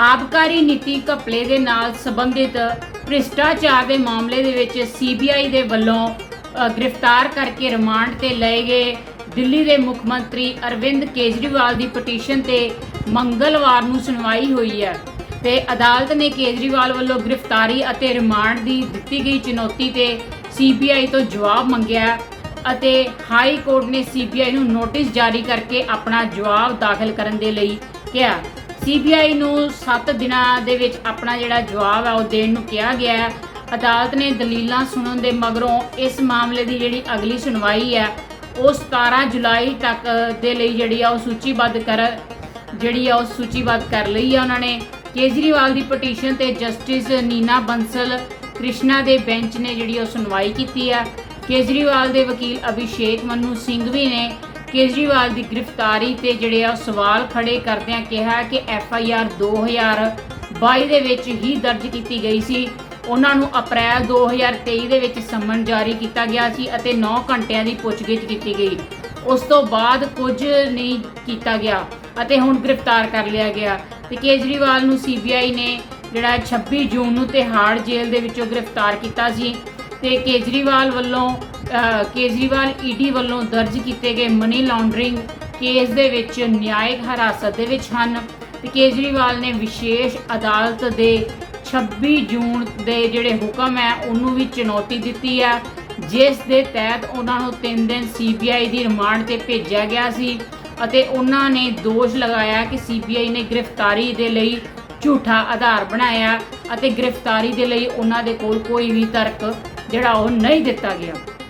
ਆਬਕਾਰੀ ਨੀਤੀ ਘਪਲੇ ਦੇ ਨਾਲ ਸੰਬੰਧਿਤ ਭ੍ਰਿਸ਼ਟਾਚਾਰ ਦੇ ਮਾਮਲੇ ਦੇ ਵਿੱਚ ਸੀਬੀਆਈ ਦੇ ਵੱਲੋਂ ਗ੍ਰਿਫਤਾਰ ਕਰਕੇ ਰਿਮਾਂਡ ਤੇ ਲਏ ਗਏ ਦਿੱਲੀ ਦੇ ਮੁੱਖ ਮੰਤਰੀ ਅਰਵਿੰਦ ਕੇਜਰੀਵਾਲ ਦੀ ਪਟੀਸ਼ਨ ਤੇ ਮੰਗਲਵਾਰ ਨੂੰ ਸੁਣਵਾਈ ਹੋਈ ਹੈ ਤੇ ਅਦਾਲਤ ਨੇ ਕੇਜਰੀਵਾਲ ਵੱਲੋਂ ਗ੍ਰਿਫਤਾਰੀ ਅਤੇ ਰਿਮਾਂਡ ਦੀ ਦਿੱਤੀ ਗਈ ਚੁਣੌਤੀ ਤੇ ਸੀਬੀਆਈ ਤੋਂ ਜਵਾਬ ਮੰਗਿਆ ਅਤੇ ਹਾਈ ਕੋਰਟ ਨੇ ਸੀਬੀਆਈ ਨੂੰ ਨੋਟਿਸ ਜਾਰੀ ਕਰਕੇ ਆਪਣਾ ਜਵਾਬ ਦਾਖਲ ਕਰਨ ਦੇ ਲਈ ਕਿਹਾ। ਸੀਬੀਆਈ ਨੂੰ 7 ਦਿਨਾਂ ਦੇ ਵਿੱਚ ਆਪਣਾ ਜਿਹੜਾ ਜਵਾਬ ਹੈ ਉਹ ਦੇਣ ਨੂੰ ਕਿਹਾ ਗਿਆ ਹੈ। ਅਦਾਲਤ ਨੇ ਦਲੀਲਾਂ ਸੁਣਨ ਦੇ ਮਗਰੋਂ ਇਸ ਮਾਮਲੇ ਦੀ ਜਿਹੜੀ ਅਗਲੀ ਸੁਣਵਾਈ ਹੈ, ਉਹ 17 ਜੁਲਾਈ ਤੱਕ ਦੇ ਲਈ ਜਿਹੜੀ ਆ ਉਹ ਸੂਚੀਬੱਧ ਕਰ ਜਿਹੜੀ ਆ ਉਹ ਸੂਚੀਬੱਧ ਕਰ ਲਈ ਆ ਉਹਨਾਂ ਨੇ। ਕੇਜਰੀਵਾਲ ਦੀ ਪਟੀਸ਼ਨ ਤੇ ਜਸਟਿਸ ਨੀਨਾ ਬੰਸਲ ਕ੍ਰਿਸ਼ਨਾ ਦੇ ਬੈਂਚ ਨੇ ਜਿਹੜੀ ਉਹ ਸੁਣਵਾਈ ਕੀਤੀ ਹੈ ਕੇਜਰੀਵਾਲ ਦੇ ਵਕੀਲ ਅਭਿਸ਼ੇਕ ਮਨੂ ਸਿੰਘ ਵੀ ਨੇ ਕੇਜਰੀਵਾਲ ਦੀ ਗ੍ਰਿਫਤਾਰੀ ਤੇ ਜਿਹੜੇ ਆ ਉਹ ਸਵਾਲ ਖੜੇ ਕਰਦਿਆਂ ਕਿਹਾ ਕਿ ਐਫ ਆਈ ਆਰ 2022 ਦੇ ਵਿੱਚ ਹੀ ਦਰਜ ਕੀਤੀ ਗਈ ਸੀ। ਉਹਨਾਂ ਨੂੰ ਅਪ੍ਰੈਲ 2023 ਦੇ ਵਿੱਚ ਸਮਨ ਜਾਰੀ ਕੀਤਾ ਗਿਆ ਸੀ ਅਤੇ 9 ਘੰਟਿਆਂ ਦੀ ਪੁੱਛਗਿੱਛ ਕੀਤੀ ਗਈ। ਉਸ ਤੋਂ ਬਾਅਦ ਕੁਝ ਨਹੀਂ ਕੀਤਾ ਗਿਆ ਅਤੇ ਹੁਣ ਗ੍ਰਿਫਤਾਰ ਕਰ ਲਿਆ ਗਿਆ। ਤੇ ਕੇਜਰੀਵਾਲ ਨੂੰ ਸੀਬੀਆਈ ਨੇ ਜਿਹੜਾ 26 ਜੂਨ ਨੂੰ ਤਿਹਾੜ ਜੇਲ੍ਹ ਦੇ ਵਿੱਚੋਂ ਗ੍ਰਿਫਤਾਰ ਕੀਤਾ ਸੀ। ਤੇ ਕੇਜਰੀਵਾਲ ਵੱਲੋਂ ਕੇਜਰੀਵਾਲ ਈਡੀ ਵੱਲੋਂ ਦਰਜ ਕੀਤੇ ਗਏ ਮਨੀ ਲਾਂਡਰਿੰਗ ਕੇਸ ਦੇ ਵਿੱਚ ਨਿਆਇਕ ਹਿਰਾਸਤ ਦੇ ਵਿੱਚ ਹਨ। ਤੇ ਕੇਜਰੀਵਾਲ ਨੇ ਵਿਸ਼ੇਸ਼ ਅਦਾਲਤ ਦੇ 26 ਜੂਨ ਦੇ ਜਿਹੜੇ ਹੁਕਮ ਹੈ, ਉਹਨੂੰ ਵੀ ਚੁਣੌਤੀ ਦਿੱਤੀ ਹੈ। ਜਿਸ ਦੇ ਤਹਿਤ ਉਹਨਾਂ ਨੂੰ 3 ਦਿਨ ਸੀਬੀਆਈ ਦੀ ਰਿਮਾਂਡ ਤੇ ਭੇਜਿਆ ਗਿਆ ਸੀ ਅਤੇ ਉਹਨਾਂ ਨੇ ਦੋਸ਼ ਲਗਾਇਆ ਕਿ ਸੀਬੀਆਈ ਨੇ ਗ੍ਰਿਫਤਾਰੀ ਦੇ ਲਈ ਝੂਠਾ ਆਧਾਰ ਬਣਾਇਆ ਅਤੇ ਗ੍ਰਿਫਤਾਰੀ ਦੇ ਲਈ ਉਹਨਾਂ ਦੇ ਕੋਲ ਕੋਈ ਵੀ ਤਰਕ ਜਿਹੜਾ ਉਹ ਨਹੀਂ ਦਿੱਤਾ ਗਿਆ।